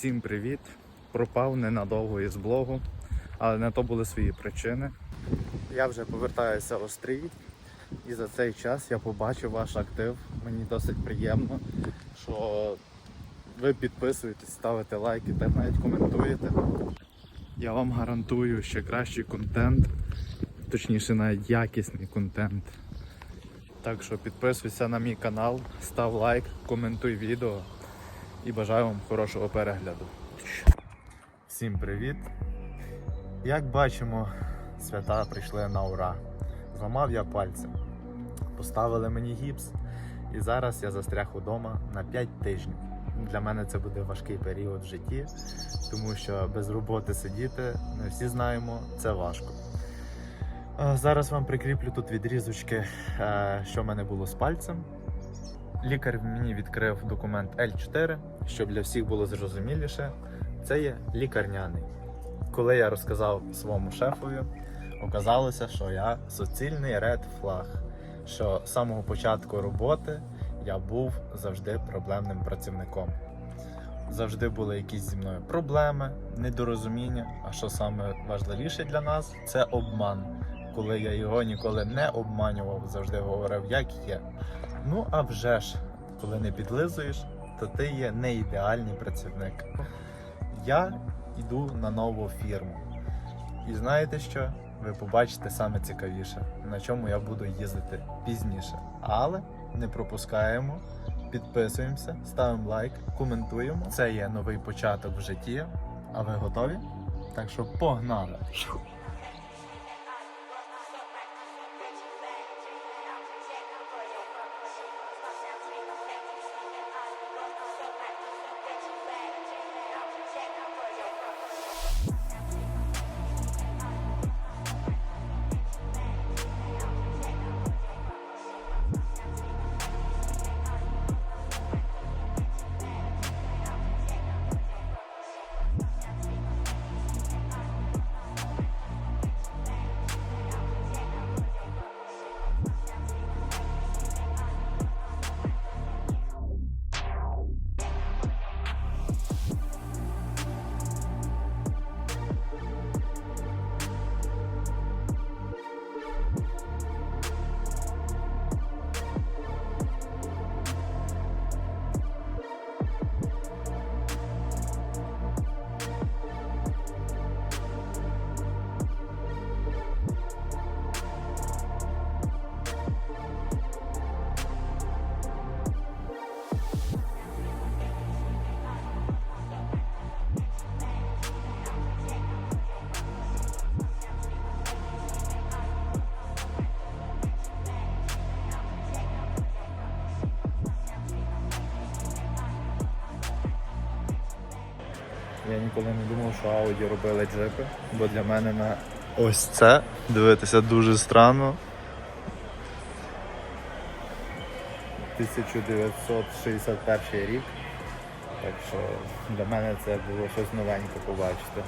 Всім привіт! Пропав ненадовго із блогу, але на то були свої причини. Я вже повертаюся в Острій, і за цей час я побачив ваш актив. Мені досить приємно, що ви підписуєтесь, ставите лайки та навіть коментуєте. Я вам гарантую ще кращий контент, точніше навіть якісний контент. Так що підписуйся на мій канал, став лайк, коментуй відео і бажаю вам хорошого перегляду. Всім привіт! Як бачимо, свята прийшли на ура. Зламав я пальцем. Поставили мені гіпс, і зараз я застряг удома на 5 тижнів. Для мене це буде важкий період в житті, тому що без роботи сидіти, ми всі знаємо, це важко. Е, Зараз вам прикріплю тут відрізочки, е, що в мене було з пальцем. Лікар мені відкрив документ L4, щоб для всіх було зрозуміліше. Це є лікарняний. Коли я розказав своєму шефові, оказалося, що я суцільний ред флаг. Що з самого початку роботи я був завжди проблемним працівником. Завжди були якісь зі мною проблеми, недорозуміння. А що саме важливіше для нас це обман. Коли я його ніколи не обманював, завжди говорив, як є. Ну а вже ж, коли не підлизуєш, то ти є не ідеальний працівник. Я йду на нову фірму. І знаєте що? Ви побачите саме цікавіше, на чому я буду їздити пізніше. Але не пропускаємо, підписуємося, ставимо лайк, коментуємо. Це є новий початок в житті. А ви готові? Так що погнали! Що Audi робили джипи, бо для мене на ось це дивитися дуже странно. 1961 рік. Так що для мене це було щось новеньке побачити.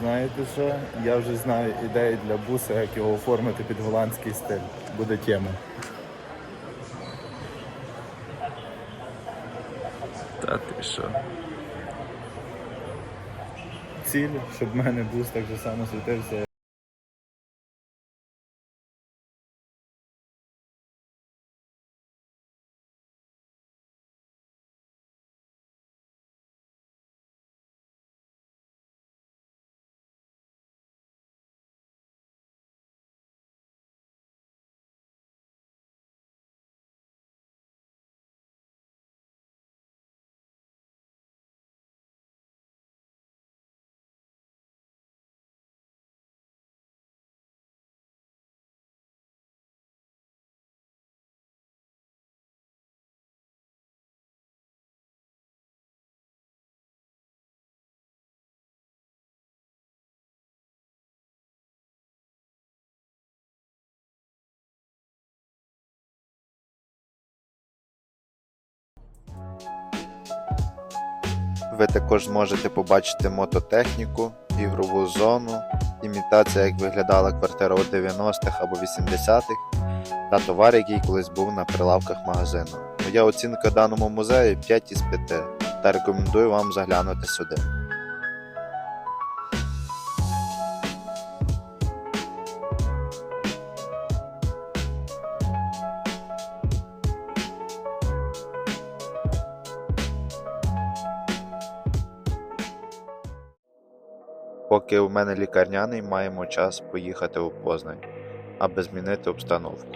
Знаєте що? Я вже знаю ідеї для буса, як його оформити під голландський стиль. Буде тема. Та ти що? Ціль, щоб в мене бус так же само світився. Ви також зможете побачити мототехніку, ігрову зону, імітація, як виглядала квартира у 90-х або 80-х, та товар, який колись був на прилавках магазину. Моя оцінка даному музею 5 із 5, та рекомендую вам заглянути сюди. Поки у мене лікарняний, маємо час поїхати у Познань, аби змінити обстановку.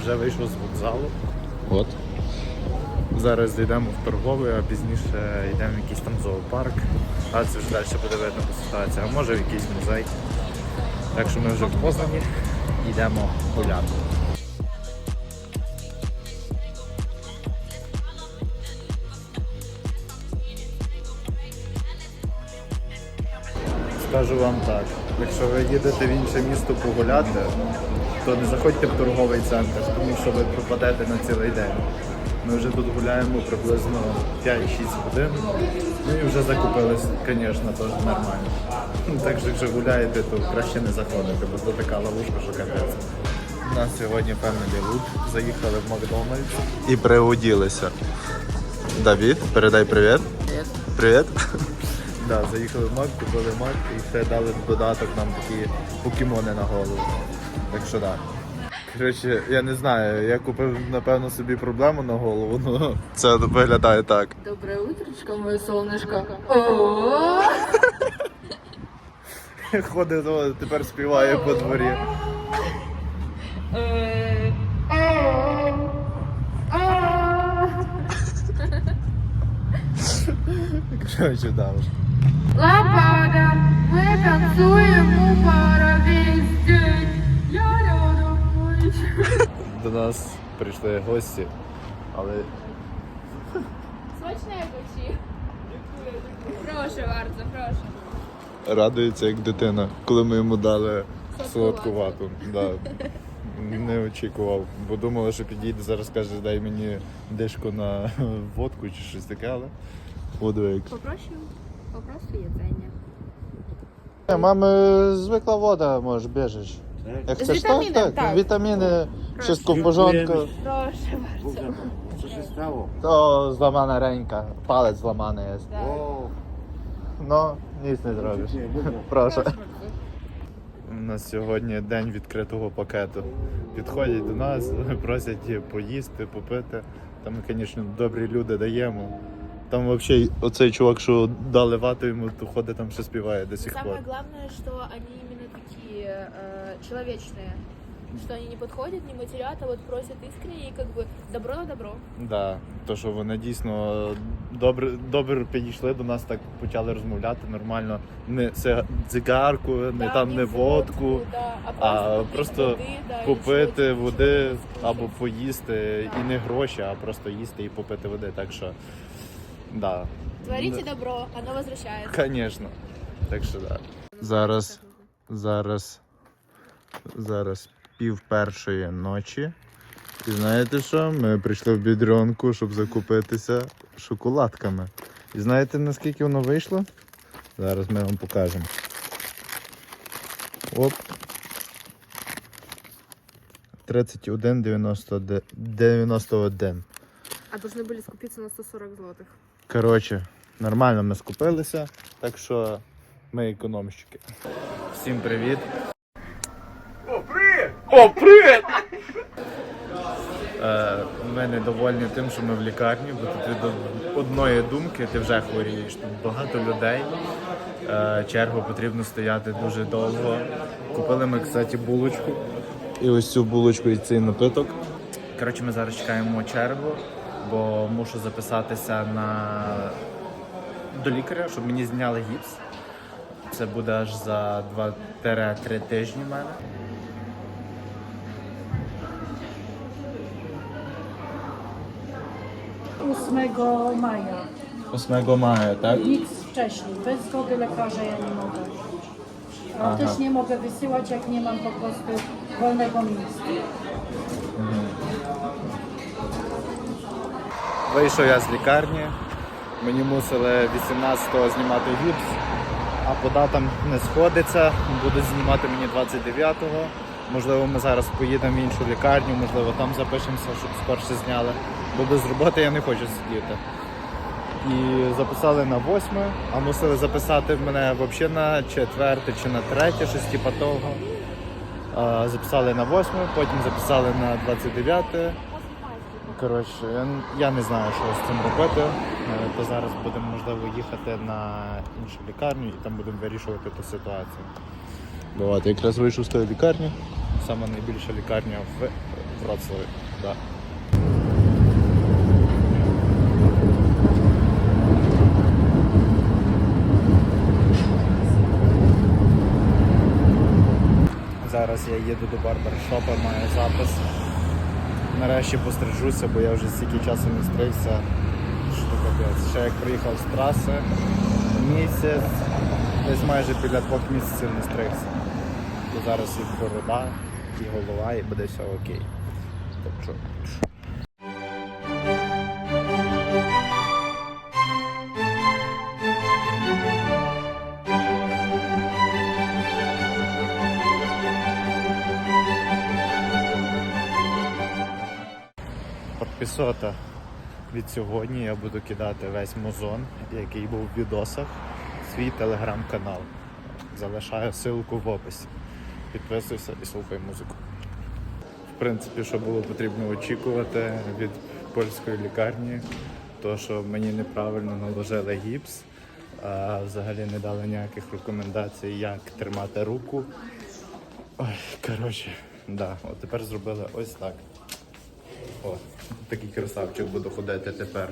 Вже вийшов з вокзалу. От. Зараз зайдемо в торговий, а пізніше йдемо в якийсь там зоопарк. А це вже далі буде видно по ситуації. А може якийсь музей. Так що ми вже в Познані йдемо гуляти. Скажу вам так, якщо ви їдете в інше місто погуляти, то не заходьте в торговий центр, тому що ви пропадете на цілий день. Ми вже тут гуляємо приблизно 5-6 годин. Ну і вже закупились, звісно, теж нормально. Ну, Так що якщо гуляєте, то краще не заходити, бо це така ловушка, що капець. У нас сьогодні Family Loop. Заїхали в Макдональдс і приуділися. Давід, передай привіт. Привіт. Привіт. Да, заїхали в Мак, купили Мак і ще дали додаток нам такі покемони на голову. Так що так. Коротше, я не знаю, я купив, напевно, собі проблему на голову, ну це виглядає так. Доброе утречко, моє солнышко. О, Ходить, о, тепер співає по дворі. Коротше, да. вже. Лампада, ми танцюємо пара До нас прийшли гості, але Смачне кочі. Прошу, Варто, прошу. радується як дитина, коли ми йому дали солодку вату. Да. Не очікував, бо думали, що підійде зараз каже, дай мені дишку на водку чи щось таке, але воду як. Попрошу, попрошу їдзення. Мами звикла вода, може, біжиш. Як З chcesz вітаміном, так, так. так. Вітаміни, wszystko w porządku. Прошу, Варто. Co się stało? To złamana ręka, palec złamany jest. Так. O, No, nic nie. Proszę. У нас сьогодні день відкритого пакету. Підходять до нас, просять поїсти, попити. Там, ми, звісно, добрі люди даємо. Там взагалі оцей чувак, що дали вату йому, то ходить там ще співає до сих пор. Самое главное, что они именно такие э, человечные. Что они не подходят, не матерят, а вот просят искренне и как бы добро на добро. Да, то що вони дійсно добре, добре підійшли до нас, так почали розмовляти нормально. Не це цигарку, не Да, там не водку, да, а попить просто воды, да, попити или води что-то або покушать. поїсти, Да. і не гроші, а просто їсти і попити води. Так що, да. Творите добро, оно возвращается. Звісно. Так що так. Зараз, зараз, зараз пів першої ночі. І знаєте що? Ми прийшли в бідрюнку, щоб закупитися шоколадками. І знаєте наскільки воно вийшло? Зараз ми вам покажемо. Оп. 31,91. А должны были скупиться на 140 злотых. Коротше, нормально ми скупилися, так що ми економщики. Всім привіт. О, привіт! О, привіт! Е, ми недовольні тим, що ми в лікарні, бо тут від одної думки ти вже хворієш. Тут багато людей. Е, чергу потрібно стояти дуже довго. Купили ми, кстати, булочку. І ось цю булочку і цей напиток. Коротше, ми зараз чекаємо чергу, бо мушу записатися на до лікаря, щоб мені зняли гіпс. Це буде аж за 2-3 тижні в мене. Ósmego maja. 8 maja, tak? Nic wcześniej. Bez zgody lekarza ja nie mogę. A Aha. też nie mogę wysyłać, jak nie mam po prostu wolnego miejsca. Вийшов я з лікарні. Мені мусили 18-го знімати гіпс, а по датам не сходиться. Будуть знімати мені 29-го. Можливо, ми зараз поїдемо в іншу лікарню, можливо, там запишемося, щоб скорше зняли. Бо без роботи я не хочу сидіти. І записали на 8, а мусили записати мене взагалі на 4 чи на 3, щось типа того. Записали на 8, потім записали на 29. Коротше, я, я не знаю, що з цим робити. Е, То зараз будемо можливо їхати на іншу лікарню і там будемо вирішувати ту ситуацію. Давайте, якраз вийшов з тої лікарні. Саме найбільша лікарня в Вроцлаві. Да. Зараз я їду до барбершопа, маю запис. Нарешті пострижуся, бо я вже стільки часу не стригся. Що капець. Ще як приїхав з траси місяць, десь майже біля двох місяців не стригся. То зараз і борода, і голова, і буде все окей. Так від сьогодні я буду кидати весь музон, який був в відосах, свій телеграм-канал. Залишаю ссылку в описі. Підписуйся і слухай музику. В принципі, що було потрібно очікувати від польської лікарні, то що мені неправильно наложили гіпс, а взагалі не дали ніяких рекомендацій, як тримати руку. Ой, коротше, да, от тепер зробили ось так. О, такий красавчик буду ходити тепер.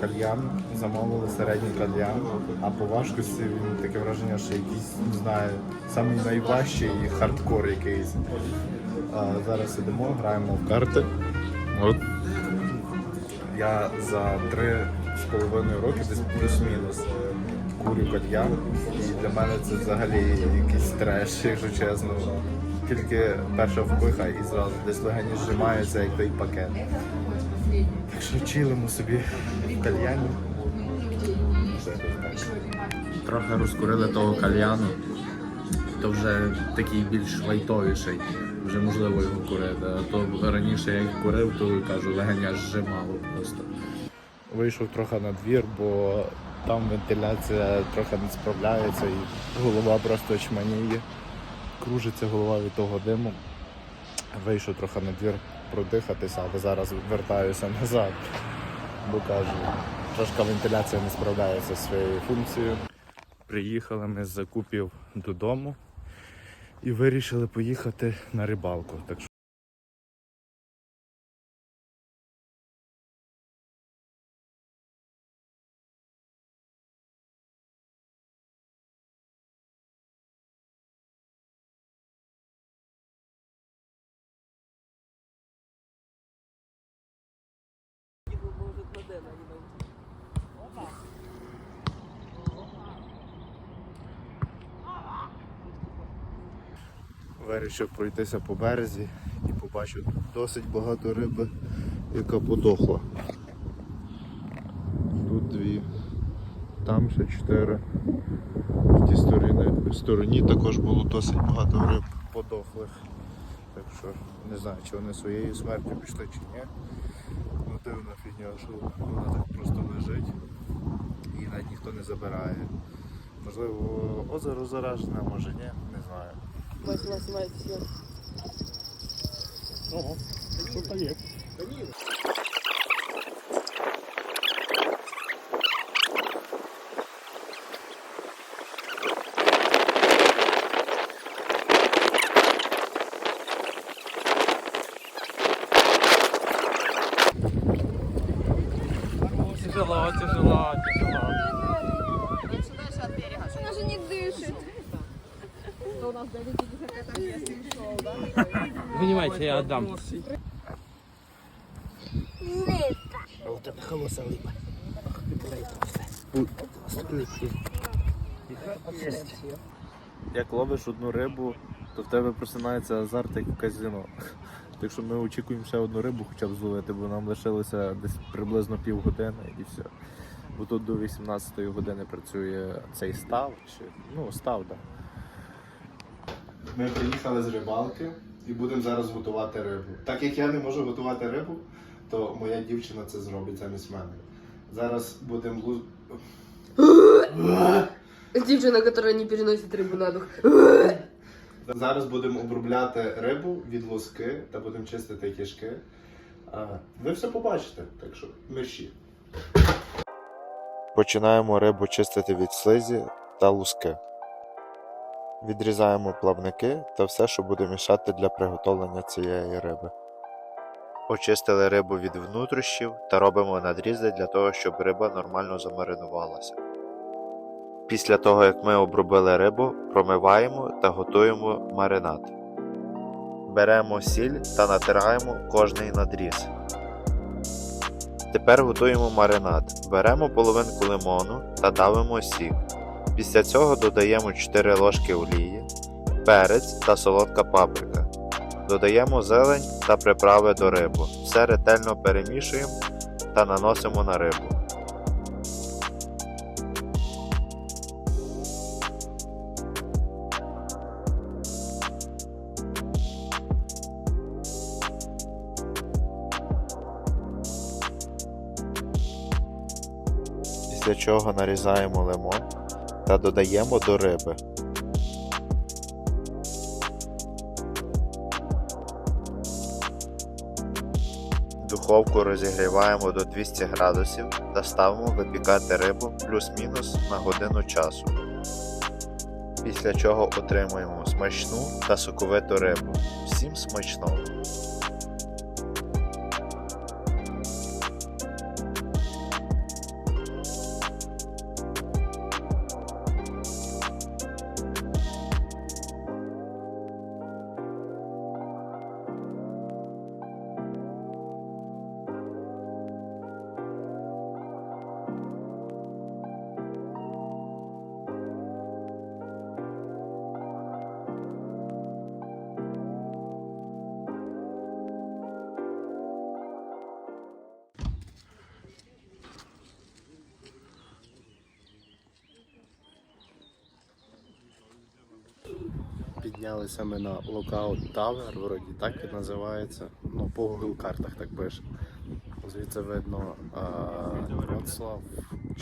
Кальян, замовили середній кальян, а по важкості він таке враження, що якийсь, не знаю, самий найважчий хардкор якийсь. А зараз сидимо, граємо в карти. От. Я за три з половиною роки десь плюс-мінус курю кальян. І для мене це взагалі якийсь треш, якщо чесно. Тільки перша впиха і зразу десь легені зжимаються, як той пакет. Так що чилимо собі в кальяні. Трохи розкурили того кальяну, то вже такий більш лайтовіший. Вже можливо його курити. А то раніше я як курив, то кажу, легеня зжимало просто. Вийшов трохи на двір, бо там вентиляція трохи не справляється і голова просто чманіє. Кружиться голова від того диму. Вийшов трохи на двір продихатися, але зараз вертаюся назад, бо кажу, трошка вентиляція не справляється зі своєю функцією. Приїхали ми з закупів додому і вирішили поїхати на рибалку. Так що Вирішив пройтися по березі і побачив досить багато риби, яка подохла. Тут дві, там ще чотири. В тій стороні, стороні також було досить багато риб подохлих. Так що не знаю, чи вони своєю смертю пішли чи ні. Ну дивна фігня, що вона так просто лежить і навіть ніхто не забирає. Можливо, озеро заражене, може ні, не знаю. Ого, що є. Вынимайте, я отдам. Як ловиш одну рибу, то в тебе просинається азарт як в казино. Так що ми очікуємо ще одну рибу хоча б зловити, бо нам лишилося десь приблизно півгодини і все. Бо тут до 18 години працює цей став, чи ну став, так. Ми приїхали з рибалки і будемо зараз готувати рибу. Так як я не можу готувати рибу, то моя дівчина це зробить замість мене. Зараз будемо луз... Дівчина, яка не переносить рибу на дух. Зараз будемо обробляти рибу від луски та будемо чистити кишки. А, Ви все побачите, так що мерщі. Починаємо рибу чистити від слизі та луски. Відрізаємо плавники та все, що буде мішати для приготовлення цієї риби. Очистили рибу від внутрішнів та робимо надрізи для того, щоб риба нормально замаринувалася. Після того, як ми обробили рибу, промиваємо та готуємо маринад. Беремо сіль та натираємо кожний надріз. Тепер готуємо маринад. Беремо половинку лимону та давимо сік. Після цього додаємо 4 ложки олії, перець та солодка паприка. Додаємо зелень та приправи до риби. Все ретельно перемішуємо та наносимо на рибу. Після чого нарізаємо лимон та додаємо до риби. Духовку розігріваємо до 200 градусів та ставимо випікати рибу плюс-мінус на годину часу. Після чого отримуємо смачну та соковиту рибу. Всім смачного! Піднялися ми на Lookout Tower, вроді так і називається. Ну, по Google картах так пише. Звідси видно Вроцлав,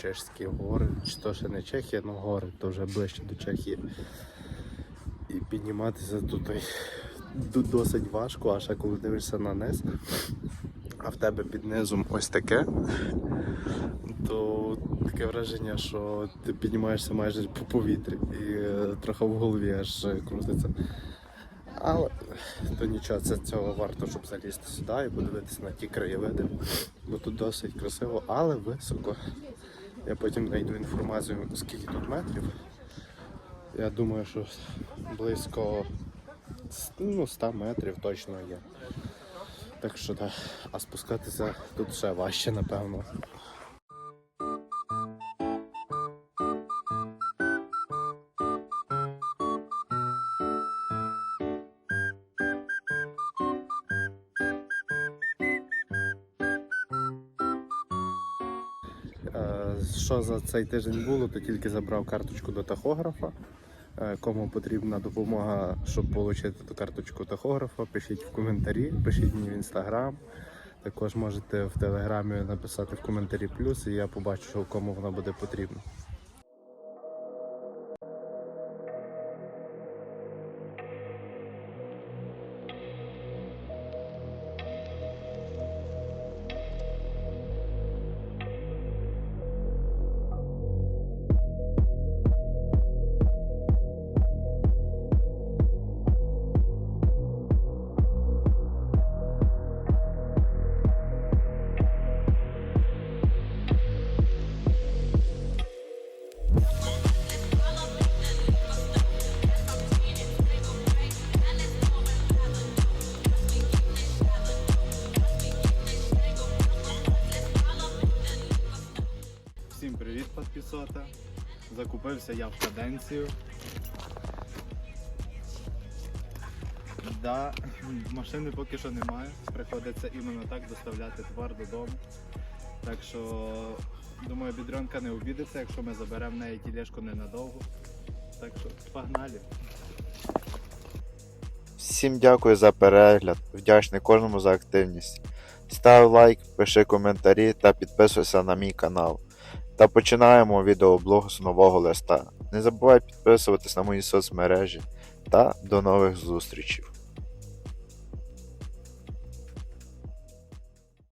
Чешські гори. Чи то ще не Чехія, але гори, то вже ближче до Чехії. І підніматися тут досить важко, а ще коли дивишся на низ, а в тебе під низом ось таке, то таке враження, що ти піднімаєшся майже по повітрі і е, трохи в голові аж е, крутиться. Але то нічого, це цього варто, щоб залізти сюди і подивитися на ті краєвиди. Бо тут досить красиво, але високо. Я потім знайду інформацію, скільки тут метрів. Я думаю, що близько ну, 100 метрів точно є. Так що так. А спускатися тут ще важче, напевно. За цей тиждень було, то тільки забрав карточку до тахографа. Е, Кому потрібна допомога, щоб отримати ту карточку тахографа, пишіть в коментарі, пишіть мені в інстаграм. Також можете в телеграмі написати в коментарі плюс, і я побачу, кому вона буде потрібна. Всім привіт, підписота. Закупився я в каденцію. Да, машини поки що немає. Приходиться іменно так доставляти товар додому. Так що, думаю, бідренка не обідеться, якщо ми заберемо в неї тілешку ненадовго. Так що погнали. Всім дякую за перегляд, вдячний кожному за активність. Став лайк, пиши коментарі та підписуйся на мій канал. Та починаємо відеоблог з нового листа. Не забувай підписуватись на мої соцмережі та до нових зустрічей.